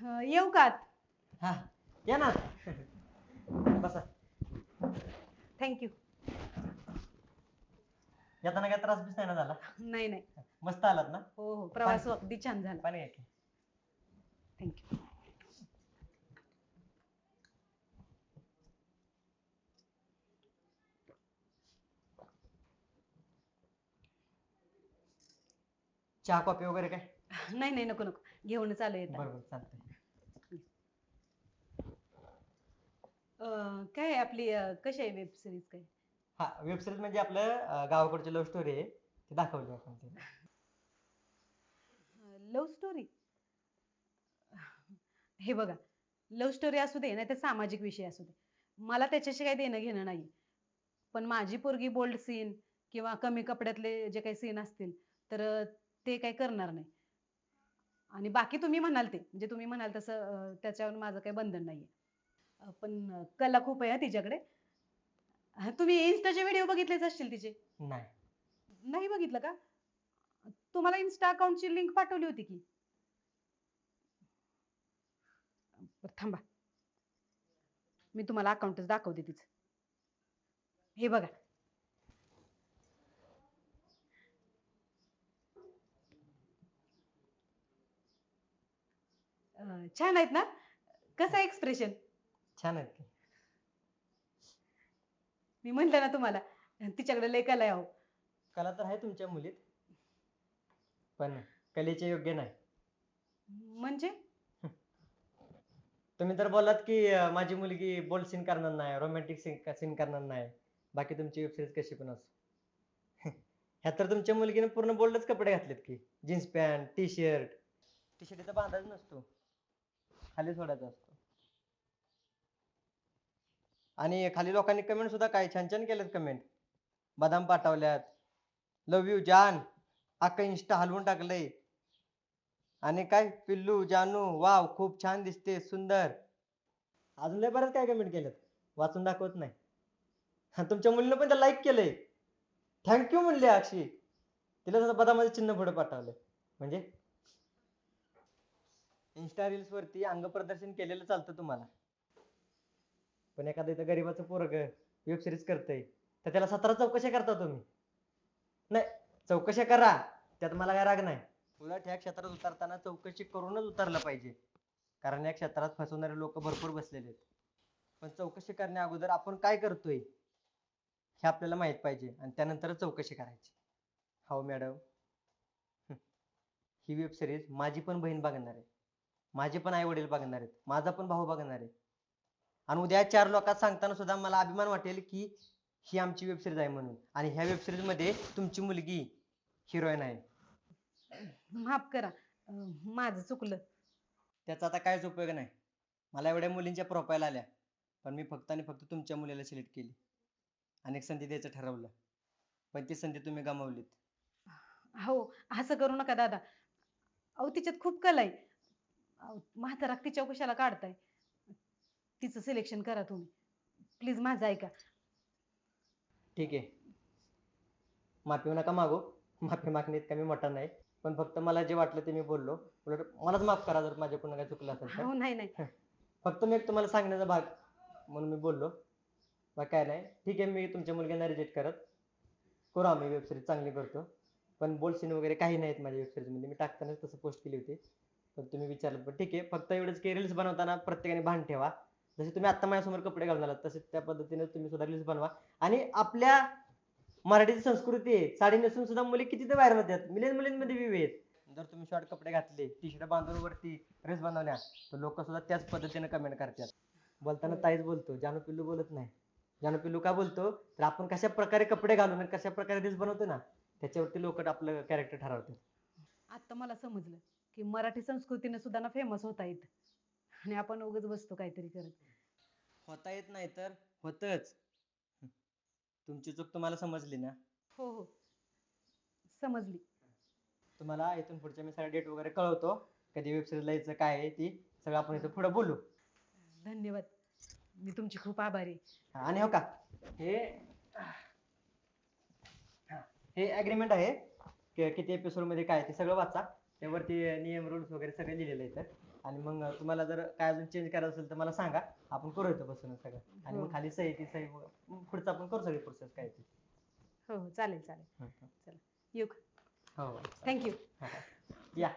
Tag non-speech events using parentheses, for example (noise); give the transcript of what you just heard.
अं, येऊ का? हा या ना. बसा. थँक्यू येताना काय त्रास बीस नाही ना झाला? नाही नाही. मस्त आलात ना? हो हो. प्रवास अगदी छान झाला. पाणी घ्या की. थँक्यू चहा कॉफी वगैरे काय? (laughs) नाही नाही नको नको. घेऊनच आलो येतात बरोबर चालतंय. अं, काय आहे आपली अं, कशी आहे वेब सिरीज काय? हा वेब सिरीज म्हणजे आपलं अं, गावाकडची लव्ह स्टोरी आहे. ती दाखवली आपण ते लव्ह स्टोरी हे बघा लव्ह स्टोरी असू दे नाही तर सामाजिक विषय असू दे. मला त्याच्याशी काही देणं घेणं नाही. पण माझी पोरगी बोल्ड सीन किंवा कमी कपड्यातले जे काही सीन असतील तर अं, ते काही करणार नाही. आणि बाकी तुम्ही म्हणाल ते म्हणजे तुम्ही म्हणाल तसं अं, त्याच्यावर माझं काही बंधन नाहीये. पण कला खूप आहे हा तिच्याकडे. तुम्ही इन्स्टाचे व्हिडिओ बघितलेच असतील तिचे? नाही. नाही बघितलं का? तुम्हाला इन्स्टा अकाउंटची लिंक पाठवली होती की. बरं, थांबा. मी तुम्हाला अकाउंटच दाखवते तिचं. हे बघा. अं, छान आहेत ना? कसं एक्सप्रेशन छान आहेत की मी म्हंटल ना तुम्हाला तिच्याकडे लय कला आहे अहो. कला तर आहे तुमच्या मुलीत पण कलेचे योग्य नाही. म्हणजे? (laughs) तुम्ही तर बोललात की अं, माझी मुलगी बोल्ड सीन करणार नाही रोमॅन्टिक सीन सीन करणार नाही. बाकी तुमची वेब सिरीज कशी पण असो. (laughs) ह्यात तर तुमच्या मुलगीने पूर्ण बोल्डच कपडे घातलेत की jeans pant T shirt T shirt बांधायचा नसतो. खाली सोडायचा असतो. आणि खाली लोकांनी कमेंट सुद्धा काय? छान छान केल्यात कमेंट बदाम पाठवल्यात. लव यू जान. अख्खा इन्स्टा हलवून टाकलंय. आणि काय? पिल्लू जानू वाव खूप छान दिसते सुंदर. अजून लय बरंच काय कमेंट केलं वाचून दाखवत नाही. तुमच्या मुलीनं पण लाईक केलंय. थँक्यू म्हणले अक्षी. तिला तसं बदामाचे चिन्ह पुढे पाठवलंय. म्हणजे? इन्स्टा रील्स वरती अंग प्रदर्शन केलेलं चालतं तुम्हाला. पण एखादं इथं गरीबाचं पोरग वेब सिरीज करतय तर त्याला सतरा चौकशा करता तुम्ही. नाही चौकशा करा त्यात मला काय राग नाही. उलट ह्या क्षेत्रात उतरताना चौकशी करूनच उतरलं पाहिजे. कारण या क्षेत्रात फसवणारे लोक भरपूर बसलेले आहेत. पण चौकशी करण्या अगोदर आपण काय करतोय हे आपल्याला माहीत पाहिजे आणि त्यानंतर चौकशी करायची. हो मॅडम. ही. वेब सिरीज माझी पण बहीण बघणार. आहे माझे पण आई वडील बघणार आहेत. माझा पण भाऊ बघणार आहे आणि उद्या चार लोकात सांगताना सुद्धा मला अभिमान वाटेल की ही आमची वेब सिरीज आहे म्हणून. आणि ह्या वेब सिरीजमध्ये तुमची मुलगी हिरोईन आहे. माफ करा. अं, माझं चुकलं. त्याचा आता काहीच उपयोग नाही. मला एवढ्या मुलींच्या प्रोफाईल आल्या. पण मी फक्त आणि फक्त तुमच्या मुलीला सिलेक्ट केली. अनेक संधी द्यायचं ठरवलं. पण ती संधी तुम्ही गमावलीत. हो असं करू नका दादा. अहो तिच्यात खूप कला आहे. अहो, म्हातारा तिच्या कशाला काढताय. तिचं सिलेक्शन करा तुम्ही. प्लीज माझं ऐका. ठीक आहे. माफी नका मागू. माफी मागण्यात कमी मोठा नाही. पण फक्त मला जे वाटलं ते मी बोललो. उलट मलाच माफ करा जर माझ्याकडून काय चुकलं असेल तर. हो नाही नाही. फक्त मी एक तुम्हाला सांगण्याचा भाग म्हणून मी बोललो. बाकी काय नाही. ठीक आहे मी तुमच्या मुलग्यांना रिजेक्ट करत करू आम्ही वेब सिरीज चांगली करतो. पण बोल सीन वगैरे काही नाहीत माझ्या वेबमध्ये. मी टाकतानाच तसं पोस्ट केली होती. पण तुम्ही विचारलं. पण ठीक आहे. फक्त एवढंच की रील्स बनवताना प्रत्येकाने भान ठेवा. जसे तुम्ही आता माझ्यासमोर कपडे घालून आलात तसे त्या पद्धतीने तुम्ही सुद्धा रील्स बनवा. आणि आपल्या मराठीची संस्कृती आहे साडी नेसून सुद्धा मुली किती तर व्हायरल होत्यात मिलेन मुलींमध्ये व्ह्यू आहेत. जर तुम्ही शॉर्ट कपडे घातले टी शर्ट बांधून वरती ड्रेस बनवल्या तर लोक सुद्धा त्याच पद्धतीने कमेंट करतात. बोलताना ताईच बोलतो जानू पिल्लू बोलत नाही. जानू पिल्लू का बोलतो? तर आपण कशा प्रकारे कपडे घालून आणि कशा प्रकारे रील्स बनवतो ना त्याच्यावरती लोक आपलं कॅरेक्टर ठरवतात. आता मला समजलं की मराठी संस्कृतीने सुद्धा ना फेमस होता येत आणि आपण उगाच बसतो काहीतरी करत. होता येत नाही तर होतच. तुमची चूक तुम्हाला समजली ना? हो हो. समजली. तुम्हाला इथून पुढच्या मी सगळ्या डेट वगैरे कळवतो. कधी वेब सिरीजला यायचं काय आहे ती सगळं आपण इथं पुढे बोलू. धन्यवाद. मी तुमची खूप आभारी आहे. आणि हो का? हे हा, हे अग्रीमेंट आहे. कि- किती एपिसोडमध्ये काय ते सगळं वाचा. त्यावरती नियम रूल्स वगैरे सगळे लिहिलेले आहेत. आणि मग तुम्हाला जर काय अजून चेंज करायचं असेल तर मला सांगा. आपण करू येतो बसून सगळं. आणि हो. मग खाली सही ती सही पुढचं आपण करू सगळी प्रोसेस काय ती. हो हो चालेल चालेल. हं, हं. येऊ हो थँक्यू या.